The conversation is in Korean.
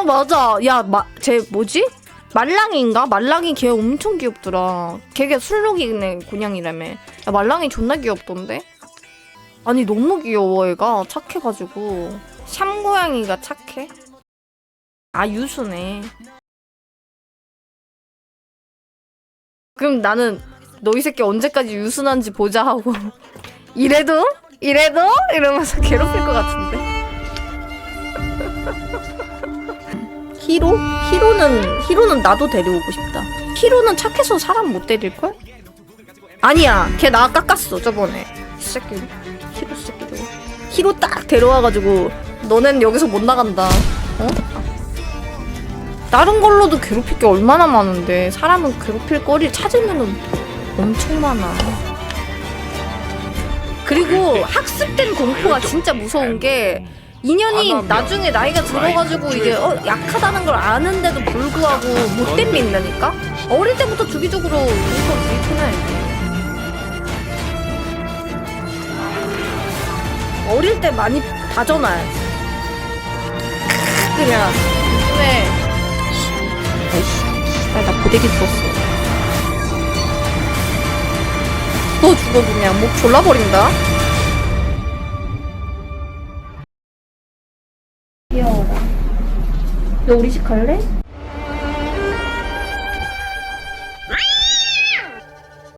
어 맞아 야쟤 뭐지? 말랑이인가? 말랑이 걔 엄청 귀엽더라 걔가 술록이네 고냥이라며 야 말랑이 존나 귀엽던데? 아니 너무 귀여워 얘가 착해가지고 샴고양이가 착해? 아 유수네 그럼 나는 너 이 새끼 언제까지 유순한지 보자 하고 이래도? 이래도? 이러면서 괴롭힐 것 같은데 히로? 히로는 히로는 나도 데려오고 싶다 히로는 착해서 사람 못 때릴 걸? 아니야 걔 나 깎았어 저번에 이 새끼 히로 새끼도 히로 딱 데려와가지고 너넨 여기서 못 나간다 어? 다른 걸로도 괴롭힐 게 얼마나 많은데 사람은 괴롭힐 거리 찾으면은 엄청 많아. 그리고 학습된 공포가 진짜 무서운 게 인연이 나중에 나이가 들어가지고 이제 어, 약하다는 걸 아는데도 불구하고 못 댐민다니까? 어릴 때부터 주기적으로 주입해놔야 돼. 어릴 때 많이 다져놔야지. 그냥 왜 아이씨, 나, 나 고데기 썼어. 너 죽어 그냥 목 졸라버린다. 너 우리 집 갈래?